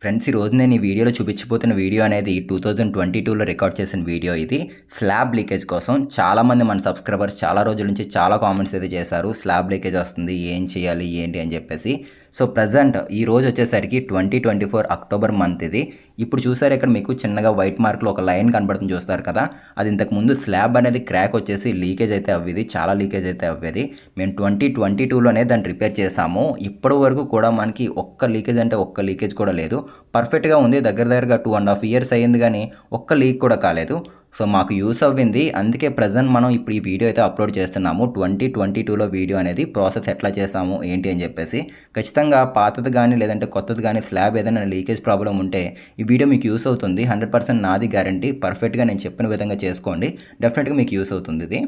Friends ఈ రోజు నేను ఈ వీడియోలో చూపించిపోతున్న వీడియో అనేది టూ థౌజండ్ ట్వంటీ టూలో రికార్డ్ చేసిన వీడియో ఇది. స్లాబ్ లీకేజ్ కోసం చాలామంది మన సబ్స్క్రైబర్స్ చాలా రోజుల నుంచి చాలా కామెంట్స్ అయితే చేశారు. స్లాబ్ లీకేజ్ వస్తుంది ఏం చేయాలి ఏంటి అని చెప్పేసి. సో ప్రజెంట్ ఈ రోజు వచ్చేసరికి twenty twenty four October month ఇది. ఇప్పుడు చూసారు ఇక్కడ మీకు చిన్నగా వైట్ మార్క్లో ఒక లైన్ కనబడుతుంది చూస్తారు కదా. అది ఇంతకు ముందు స్లాబ్ అనేది క్రాక్ వచ్చేసి లీకేజ్ అయితే అవ్వేది చాలా లీకేజ్ అయితే అవ్వేది. మేము ట్వంటీ ట్వంటీ టూలోనే దాన్ని రిపేర్ చేసాము ఇప్పటి వరకు కూడా మనకి ఒక్క లీకేజ్ అంటే ఒక్క లీకేజ్ కూడా లేదు. పర్ఫెక్ట్గా ఉంది దగ్గర దగ్గరగా టూ అండ్ హాఫ్ ఇయర్స్ అయ్యింది కానీ ఒక్క లీక్ కూడా కాలేదు. సో మాకు యూస్ అవ్వింది. అందుకే ప్రజెంట్ మనం ఇప్పుడు ఈ వీడియో అయితే అప్లోడ్ చేస్తున్నాము. ట్వంటీ ట్వంటీ టూలో వీడియో అనేది ప్రాసెస్ ఎట్లా చేసాము ఏంటి అని చెప్పేసి. ఖచ్చితంగా పాతది కానీ లేదంటే కొత్తది కానీ స్లాబ్ ఏదైనా లీకేజ్ ప్రాబ్లం ఉంటే ఈ వీడియో మీకు యూస్ అవుతుంది. హండ్రెడ్ పర్సెంట్ నాది గ్యారంటీ. పర్ఫెక్ట్గా నేను చెప్పిన విధంగా చేసుకోండి. డెఫినెట్గా మీకు యూస్ అవుతుంది ఇది.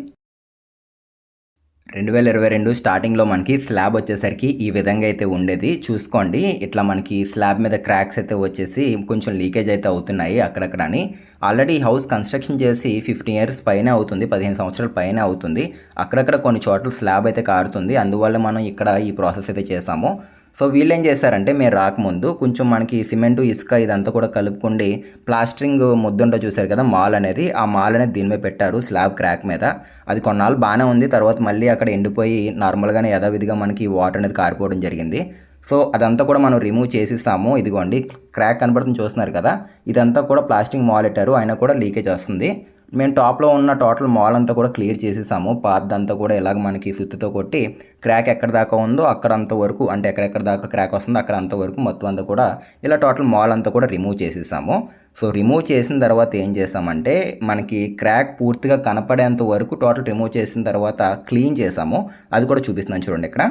రెండు వేల ఇరవై రెండు స్టార్టింగ్లో మనకి స్లాబ్ వచ్చేసరికి ఈ విధంగా అయితే ఉండేది. చూసుకోండి. ఇట్లా మనకి స్లాబ్ మీద క్రాక్స్ అయితే వచ్చేసి కొంచెం లీకేజ్ అయితే అవుతున్నాయి అక్కడక్కడ అని ఆల్రెడీ హౌస్ కన్స్ట్రక్షన్ చేసి ఫిఫ్టీన్ ఇయర్స్ పైన అవుతుంది పదిహేను సంవత్సరాల పైన అవుతుంది. అక్కడక్కడ కొన్ని చోట్ల స్లాబ్ అయితే కారుతుంది అందువల్ల మనం ఇక్కడ ఈ ప్రాసెస్ అయితే చేసాము. సో వీళ్ళు ఏం చేశారంటే మేము రాకముందు కొంచెం మనకి సిమెంటు ఇసుక ఇదంతా కూడా కలుపుకుండి ప్లాస్టరింగ్ ముద్దుంటో చూశారు కదా మాల్ అనేది. ఆ మాల్ అనేది దీని మీద పెట్టారు స్లాబ్ క్రాక్ మీద. అది కొన్నాళ్ళు బాగానే ఉంది తర్వాత మళ్ళీ అక్కడ ఎండిపోయి నార్మల్గానే యథావిధిగా మనకి వాటర్ అనేది కారిపోవడం జరిగింది. సో అదంతా కూడా మనం రిమూవ్ చేసిస్తాము. ఇదిగోండి క్రాక్ కనబడుతుంది చూస్తున్నారు కదా. ఇదంతా కూడా ప్లాస్టిక్ మాల్ పెట్టారు అయినా కూడా లీకేజ్ వస్తుంది. మేము టాప్లో ఉన్న టోటల్ మాల్ అంతా కూడా క్లియర్ చేసేసాము. పాతదంతా కూడా ఇలాగ మనకి సుత్తితో కొట్టి క్రాక్ ఎక్కడ దాకా ఉందో అక్కడ అంత వరకు అంటే ఎక్కడెక్కడ దాకా క్రాక్ వస్తుందో అక్కడ అంత వరకు మొత్తం అంతా కూడా ఇలా టోటల్ మాల్ అంతా కూడా రిమూవ్ చేసేసాము. సో రిమూవ్ చేసిన తర్వాత ఏం చేసామంటే మనకి క్రాక్ పూర్తిగా కనపడేంత వరకు టోటల్ రిమూవ్ చేసిన తర్వాత క్లీన్ చేసాము. అది కూడా చూపిస్తున్నాను చూడండి ఇక్కడ.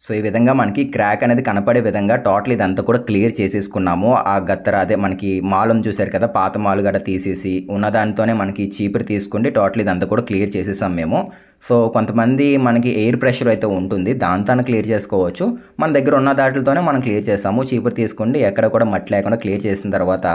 సో ఈ విధంగా మనకి క్రాక్ అనేది కనపడే విధంగా టోటల్ ఇదంతా కూడా క్లియర్ చేసేసుకున్నాము. ఆ గత్తర అదే మనకి మాలం చూశారు కదా పాత మాలు గడ తీసేసి ఉన్నదానితోనే మనకి చీపురు తీసుకుంటే టోటల్ ఇదంతా కూడా క్లియర్ చేసేసాం మేము. సో కొంతమంది మనకి ఎయిర్ ప్రెషర్ అయితే ఉంటుంది దాంతో క్లియర్ చేసుకోవచ్చు. మన దగ్గర ఉన్న దాటిలతోనే మనం క్లియర్ చేస్తాము. చీపురు తీసుకుండి ఎక్కడ కూడా మట్టి లేకుండా క్లియర్ చేసిన తర్వాత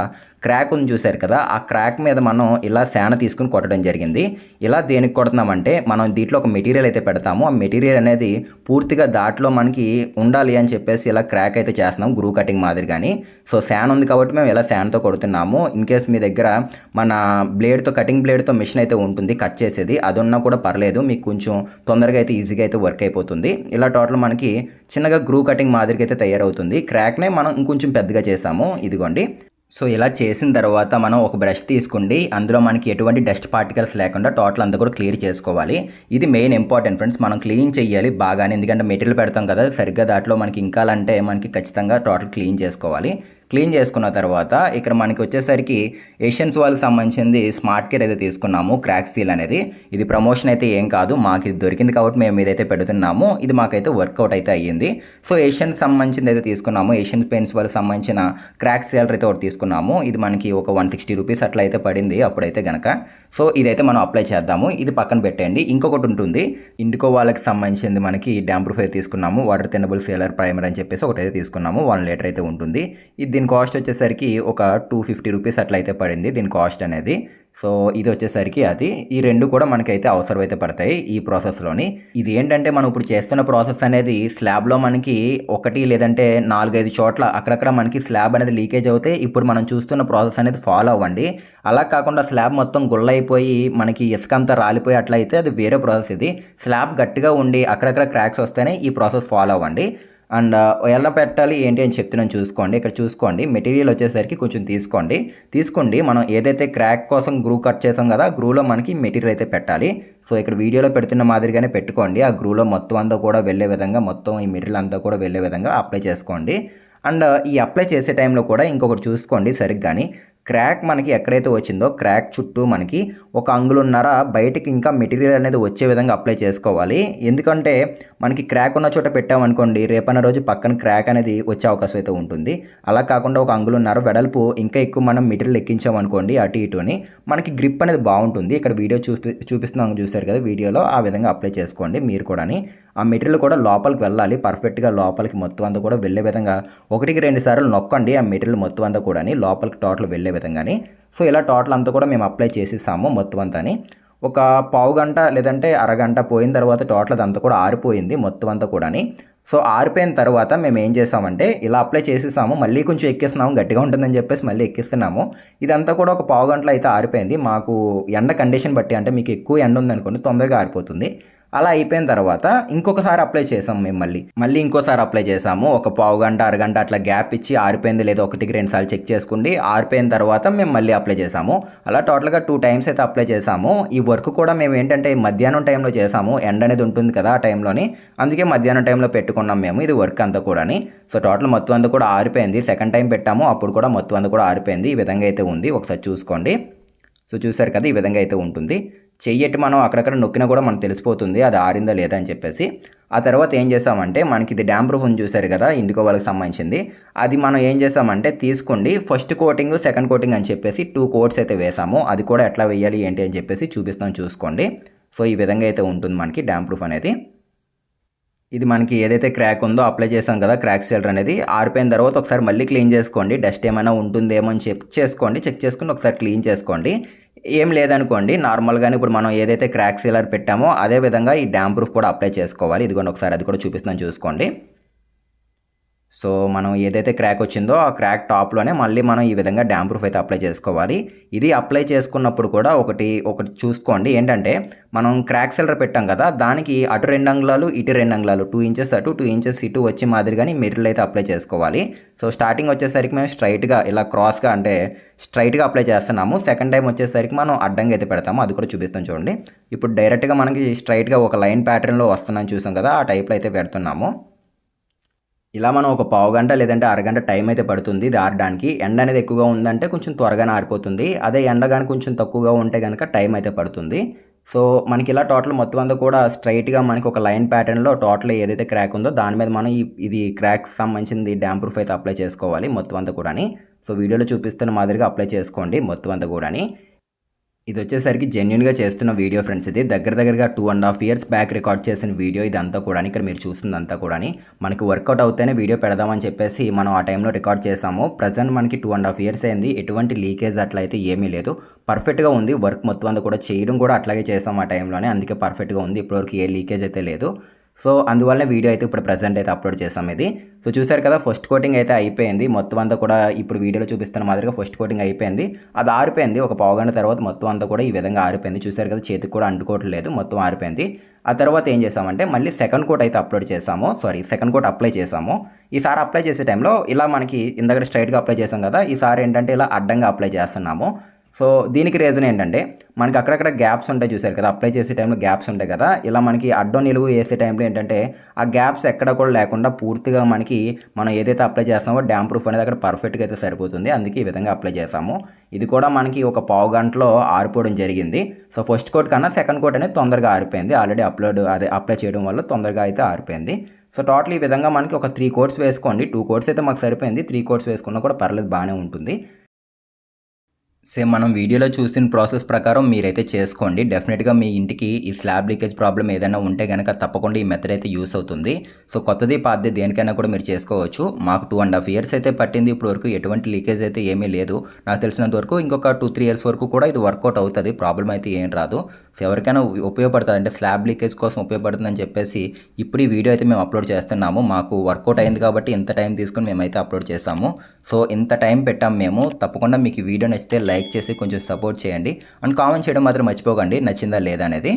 క్రాక్ ఉంది చూశారు కదా ఆ క్రాక్ మీద మనం ఇలా శాన తీసుకుని కొట్టడం జరిగింది. ఇలా దేనికి కొడుతున్నామంటే మనం దీంట్లో ఒక మెటీరియల్ అయితే పెడతాము. ఆ మెటీరియల్ అనేది పూర్తిగా దాంట్లో మనకి ఉండాలి అని చెప్పేసి ఇలా క్రాక్ అయితే చేస్తున్నాం గ్రూ కటింగ్ మాదిరి కానీ సో శాన్ ఉంది కాబట్టి మేము ఇలా శాన్తో కొడుతున్నాము. ఇన్ కేస్ మీ దగ్గర మన బ్లేడ్తో కటింగ్ బ్లేడ్తో మిషన్ అయితే ఉంటుంది కట్ చేసేది అది ఉన్నా కూడా పర్లేదు. మీకు కొంచెం తొందరగా అయితే ఈజీగా అయితే వర్క్ అయిపోతుంది. ఇలా టోటల్ మనకి చిన్నగా గ్రూ కటింగ్ మాదిరిగా అయితే తయారవుతుంది. క్రాక్నే మనం ఇంకొంచెం పెద్దగా చేసాము. ఇదిగోండి. సో ఇలా చేసిన తర్వాత మనం ఒక బ్రష్ తీసుకోండి. అందులో మనకి ఎటువంటి డస్ట్ పార్టికల్స్ లేకుండా టోటల్ అంతా కూడా క్లియర్ చేసుకోవాలి. ఇది మెయిన్ ఇంపార్టెంట్ ఫ్రెండ్స్ మనం క్లీన్ చేయాలి బాగానే. ఎందుకంటే మెటీరియల్ పెడతాం కదా సరిగ్గా దాంట్లో మనకి ఇంకాలంటే మనకి ఖచ్చితంగా టోటల్ క్లీన్ చేసుకోవాలి. క్లీన్ చేసుకున్న తర్వాత ఇక్కడ మనకి వచ్చేసరికి ఏషియన్స్ వాళ్ళకి సంబంధించింది స్మార్ట్ కేర్ అయితే తీసుకున్నాము క్రాక్ సీల్ అనేది. ఇది ప్రమోషన్ అయితే ఏం కాదు మాకు ఇది దొరికింది కాబట్టి మేము ఇదైతే పెడుతున్నాము. ఇది మాకైతే వర్కౌట్ అయితే అయ్యింది. సో ఏషియన్ సంబంధించింది అయితే తీసుకున్నాము ఏషియన్ పెయింట్స్ వాళ్ళకి సంబంధించిన క్రాక్ సీలర్ అయితే ఒకటి తీసుకున్నాము. ఇది మనకి ఒక వన్ సిక్స్టీ రూపీస్ అట్లా అయితే పడింది అప్పుడైతే గనక. సో ఇదైతే మనం అప్లై చేద్దాము. ఇది పక్కన పెట్టండి ఇంకొకటి ఉంటుంది. ఇండికో వాళ్ళకి సంబంధించింది మనకి డాంప్రూఫ్ అయితే తీసుకున్నాము. వాటర్ తినబుల్ సేలర్ ప్రైమర్ అని చెప్పేసి ఒకటి అయితే తీసుకున్నాము. వన్ లీటర్ అయితే ఉంటుంది. ఇది దీని కాస్ట్ వచ్చేసరికి ఒక టూ ఫిఫ్టీ రూపీస్ అట్లా అయితే పడింది దీని కాస్ట్ అనేది. సో ఇది వచ్చేసరికి అది. ఈ రెండు కూడా మనకైతే అవసరమైతే పడతాయి ఈ ప్రాసెస్లోని. ఇది ఏంటంటే మనం ఇప్పుడు చేస్తున్న ప్రాసెస్ అనేది స్లాబ్లో మనకి ఒకటి లేదంటే నాలుగైదు చోట్ల అక్కడక్కడ మనకి స్లాబ్ అనేది లీకేజ్ అవుతే ఇప్పుడు మనం చూస్తున్న ప్రాసెస్ అనేది ఫాలో అవ్వండి. అలా కాకుండా స్లాబ్ మొత్తం గుళ్ళైపోయి మనకి ఇసుక అంతా రాలిపోయి అట్లయితే అది వేరే ప్రాసెస్ ఇది. స్లాబ్ గట్టిగా ఉండి అక్కడక్కడ క్రాక్స్ వస్తేనే ఈ ప్రాసెస్ ఫాలో అవ్వండి. అండ్ ఎలా పెట్టాలి ఏంటి అని చెప్తున్నాను చూసుకోండి. ఇక్కడ చూసుకోండి మెటీరియల్ వచ్చేసరికి కొంచెం తీసుకోండి. తీసుకోండి మనం ఏదైతే క్రాక్ కోసం గ్రూ కట్ చేసాం కదా గ్రూలో మనకి మెటీరియల్ అయితే పెట్టాలి. సో ఇక్కడ వీడియోలో పెడుతున్న మాదిరిగానే పెట్టుకోండి. ఆ గ్రూలో మొత్తం అంతా కూడా వెళ్ళే విధంగా మొత్తం ఈ మెటీరియల్ అంతా కూడా వెళ్ళే విధంగా అప్లై చేసుకోండి. అండ్ ఈ అప్లై చేసే టైంలో కూడా ఇంకొకటి చూసుకోండి సరిగ్గాని. క్రాక్ మనకి ఎక్కడైతే వచ్చిందో క్రాక్ చుట్టూ మనకి ఒక అంగులున్నర బయటికి ఇంకా మెటీరియల్ అనేది వచ్చే విధంగా అప్లై చేసుకోవాలి. ఎందుకంటే మనకి క్రాక్ ఉన్న చోట పెట్టామనుకోండి రేపన్న రోజు పక్కన క్రాక్ అనేది వచ్చే అవకాశం అయితే ఉంటుంది. అలా కాకుండా ఒక అంగులున్నర వెడల్పు ఇంకా ఎక్కువ మనం మెటీరియల్ ఎక్కించామనుకోండి అటు ఇటుని మనకి గ్రిప్ అనేది బాగుంటుంది. ఇక్కడ వీడియో చూపి చూపిస్తున్నాం చూశారు కదా వీడియోలో ఆ విధంగా అప్లై చేసుకోండి మీరు కూడాని. ఆ మెటీరియల్ కూడా లోపలికి వెళ్ళాలి. పర్ఫెక్ట్గా లోపలికి మొత్తం అంతా కూడా వెళ్ళే విధంగా ఒకటికి రెండు సార్లు నొక్కండి ఆ మెటీరియల్ మొత్తం అంతా కూడా లోపలికి టోటల్ వెళ్ళే విధంగాని. సో ఇలా టోటల్ అంతా కూడా మేము అప్లై చేసేసాము మొత్తం అంతాని. ఒక పావు గంట లేదంటే అరగంట పోయిన తర్వాత టోటల్ అదంతా కూడా ఆరిపోయింది మొత్తం అంతా కూడాని. సో ఆరిపోయిన తర్వాత మేము ఏం చేసామంటే ఇలా అప్లై చేసేసాము. మళ్ళీ కొంచెం ఎక్కిస్తున్నాము గట్టిగా ఉంటుందని చెప్పేసి మళ్ళీ ఎక్కిస్తున్నాము. ఇదంతా కూడా ఒక పావు గంటలో అయితే ఆరిపోయింది. మాకు ఎండ కండిషన్ బట్టి అంటే మీకు ఎక్కువ ఎండ ఉందనుకోండి తొందరగా ఆరిపోతుంది. అలా అయిపోయిన తర్వాత ఇంకొకసారి అప్లై చేసాం మేము మళ్ళీ మళ్ళీ ఇంకోసారి అప్లై చేసాము. ఒక పావు గంట అరగంట అట్లా గ్యాప్ ఇచ్చి ఆరిపోయింది లేదో ఒకటికి రెండు సార్లు చెక్ చేసుకోండి ఆరిపోయిన తర్వాత మేము మళ్ళీ అప్లై చేసాము. అలా టోటల్గా టూ టైమ్స్ అయితే అప్లై చేసాము. ఈ వర్క్ కూడా మేము ఏంటంటే మధ్యాహ్నం టైంలో చేసాము. ఎండ అనేది ఉంటుంది కదా ఆ టైంలోని. అందుకే మధ్యాహ్నం టైంలో పెట్టుకున్నాం మేము ఇది వర్క్ అంతా కూడాని. సో టోటల్ మొత్తం అంతా కూడా ఆరిపోయింది. సెకండ్ టైం పెట్టాము. అప్పుడు కూడా మొత్తం అంతా కూడా ఆరిపోయింది. ఈ విధంగా అయితే ఉంది. ఒకసారి చూసుకోండి. సో చూసారు కదా ఈ విధంగా అయితే ఉంటుంది. చెయ్యటి మనం అక్కడక్కడ నొక్కినా కూడా మనకు తెలిసిపోతుంది అది ఆరిందా లేదా అని చెప్పేసి. ఆ తర్వాత ఏం చేసామంటే మనకి ఇది డ్యామ్ ప్రూఫ్ ఉంది చూసారు కదా ఇండికో వాళ్ళకి సంబంధించింది. అది మనం ఏం చేసామంటే తీసుకోండి ఫస్ట్ కోటింగ్ సెకండ్ కోటింగ్ అని చెప్పేసి టూ కోట్స్ అయితే వేసాము. అది కూడా ఎట్లా వేయాలి ఏంటి అని చెప్పేసి చూపిస్తాం చూసుకోండి. సో ఈ విధంగా అయితే ఉంటుంది మనకి డ్యామ్ ప్రూఫ్ అనేది. ఇది మనకి ఏదైతే క్రాక్ ఉందో అప్లై చేసాం కదా క్రాక్ సెల్టర్ అనేది. ఆరిపోయిన తర్వాత ఒకసారి మళ్ళీ క్లీన్ చేసుకోండి. డస్ట్ ఏమైనా ఉంటుందేమో అని చెక్ చేసుకోండి. చెక్ చేసుకుని ఒకసారి క్లీన్ చేసుకోండి. ఏం లేదనుకోండి నార్మల్గానే ఇప్పుడు మనం ఏదైతే క్రాక్ సీలర్ పెట్టామో అదే విధంగా ఈ డ్యామ్ ప్రూఫ్ కూడా అప్లై చేసుకోవాలి. ఇదిగోండి ఒకసారి అది కూడా చూపిస్తాను చూసుకోండి. సో మనం ఏదైతే క్రాక్ వచ్చిందో ఆ క్రాక్ టాప్లోనే మళ్ళీ మనం ఈ విధంగా డ్యామ్ ప్రూఫ్ అయితే అప్లై చేసుకోవాలి. ఇది అప్లై చేసుకున్నప్పుడు కూడా ఒకటి ఒకటి చూసుకోండి. ఏంటంటే మనం క్రాక్ సెల్లర్ పెట్టాం కదా దానికి అటు రెండు అంగుళాలు ఇటు రెండు అంగుళాలు టూ ఇంచెస్ అటు టూ ఇంచెస్ ఇటు వచ్చి మాదిరిగానే మిర్రల్ అయితే అప్లై చేసుకోవాలి. సో స్టార్టింగ్ వచ్చేసరికి మేము స్ట్రైట్గా ఇలా క్రాస్గా అంటే స్ట్రైట్గా అప్లై చేస్తున్నాము. సెకండ్ టైం వచ్చేసరికి మనం అడ్డంగా అయితే పెడతాము. అది కూడా చూపిస్తాం చూడండి. ఇప్పుడు డైరెక్ట్గా మనకి స్ట్రైట్గా ఒక లైన్ ప్యాటర్న్లో వస్తుందని చూసాం కదా ఆ టైప్లో అయితే పెడుతున్నాము. ఇలా మనం ఒక పావు గంట లేదంటే అరగంట టైం అయితే పడుతుంది ఇది ఆరడానికి. ఎండ అనేది ఎక్కువగా ఉందంటే కొంచెం త్వరగానే ఆరిపోతుంది. అదే ఎండ కానీ కొంచెం తక్కువగా ఉంటే కనుక టైం అయితే పడుతుంది. సో మనకి ఇలా టోటల్ మొత్తం అంతా కూడా స్ట్రైట్గా మనకి ఒక లైన్ ప్యాటర్న్లో టోటల్ ఏదైతే క్రాక్ ఉందో దాని మీద మనం ఇది క్రాక్ సంబంధించింది డ్యామ్ ప్రూఫ్ అయితే అప్లై చేసుకోవాలి మొత్తం అంతా కూడాని. సో వీడియోలో చూపిస్తున్న మాదిరిగా అప్లై చేసుకోండి మొత్తం అంతా కూడాని. ఇది వచ్చేసరికి జెన్యున్గా చేస్తున్న వీడియో ఫ్రెండ్స్ ఇది దగ్గర దగ్గరగా two and half years back record చేసిన వీడియో ఇదంతా కూడా ఇక్కడ మీరు చూస్తుందంతా కూడా మనకి వర్కౌట్ అవుతేనే వీడియో పెడదామని చెప్పేసి మనం ఆ టైంలో రికార్డ్ చేసాము. ప్రజెంట్ మనకి టూ అండ్ హాఫ్ ఇయర్స్ అయింది. ఎటువంటి లీకేజ్ అట్లయితే ఏమీ లేదు. పర్ఫెక్ట్గా ఉంది. వర్క్ మొత్తం అంతా కూడా చేయడం కూడా అట్లాగే చేసాం ఆ టైంలోనే అందుకే పర్ఫెక్ట్గా ఉంది. ఇప్పటివరకు ఏ లీకేజ్ అయితే లేదు. సో అందువల్ల వీడియో అయితే ఇప్పుడు ప్రజెంట్ అయితే అప్లోడ్ చేసాం ఇది. సో చూసారు కదా ఫస్ట్ కోటింగ్ అయితే అయిపోయింది. మొత్తం అంతా కూడా ఇప్పుడు వీడియోలో చూపిస్తున్న మాదిరిగా ఫస్ట్ కోటింగ్ అయిపోయింది. అది ఆరిపోయింది. ఒక పావుగంట తర్వాత మొత్తం అంతా కూడా ఈ విధంగా ఆరిపోయింది. చూసారు కదా చేతికి కూడా అంటుకోవట్లేదు మొత్తం ఆరిపోయింది. ఆ తర్వాత ఏం చేసామంటే మళ్ళీ సెకండ్ కోట్ అయితే అప్లోడ్ చేసాము సారీ సెకండ్ కోట్ అప్లై చేసాము ఈసారి అప్లై చేసే టైంలో ఇలా మనకి ఇందాక స్ట్రైట్గా అప్లై చేసాం కదా ఈసారి ఏంటంటే ఇలా అడ్డంగా అప్లై చేస్తున్నాము. సో దీనికి రీజన్ ఏంటంటే మనకి అక్కడక్కడ గ్యాప్స్ ఉంటాయి చూసారు కదా అప్లై చేసే టైంలో గ్యాప్స్ ఉంటాయి కదా ఇలా మనకి అడ్డం నిలువు వేసే టైంలో ఏంటంటే ఆ గ్యాప్స్ ఎక్కడ కూడా లేకుండా పూర్తిగా మనకి మనం ఏదైతే అప్లై చేస్తామో డ్యామ్ ప్రూఫ్ అనేది అక్కడ పర్ఫెక్ట్గా అయితే సరిపోతుంది. అందుకే ఈ విధంగా అప్లై చేసాము ఇది కూడా మనకి ఒక పావు గంటలో ఆరిపోవడం జరిగింది. సో ఫస్ట్ కోట్ కన్నా సెకండ్ కోట్ అనేది తొందరగా ఆరిపోయింది. ఆల్రెడీ అప్లోడ్ అదే అప్లై చేయడం వల్ల తొందరగా అయితే ఆరిపోయింది. సో టోటల్ ఈ విధంగా మనకి ఒక త్రీ కోట్స్ వేసుకోండి. టూ కోట్స్ అయితే మాకు సరిపోయింది. త్రీ కోట్స్ వేసుకున్నా కూడా పర్లేదు బాగానే ఉంటుంది. సేమ్ మనం వీడియోలో చూసిన ప్రాసెస్ ప్రకారం మీరైతే చేసుకోండి. డెఫినెట్గా మీ ఇంటికి ఈ స్లాబ్ లీకేజ్ ప్రాబ్లం ఏదైనా ఉంటే కనుక తప్పకుండా ఈ మెథడ్ అయితే యూస్ అవుతుంది. సో కొత్తది పాతది దేనికైనా కూడా మీరు చేసుకోవచ్చు. మాకు టూ అండ్ హాఫ్ ఇయర్స్ అయితే పట్టింది. ఇప్పుడు వరకు ఎటువంటి లీకేజ్ అయితే ఏమీ లేదు. నాకు తెలిసినంత వరకు ఇంకొక టూ త్రీ ఇయర్స్ వరకు కూడా ఇది వర్కౌట్ అవుతుంది. ప్రాబ్లం అయితే ఏం రాదు. సో ఎవరికైనా ఉపయోగపడుతుంది అంటే స్లాబ్ లీకేజ్ కోసం ఉపయోగపడుతుందని చెప్పేసి ఇప్పుడు ఈ వీడియో అయితే మేము అప్లోడ్ చేస్తున్నాము. మాకు వర్కౌట్ అయింది కాబట్టి ఇంత టైం తీసుకుని మేమైతే అప్లోడ్ చేసాము సో ఇంత టైం పెట్టాము మేము. తప్పకుండా మీకు వీడియో నచ్చితే లైక్ చేసి కొంచెం సపోర్ట్ చేయండి. అండ్ కామెంట్ చేయడం మాత్రం మర్చిపోకండి. నచ్చిందా లేదా అనేది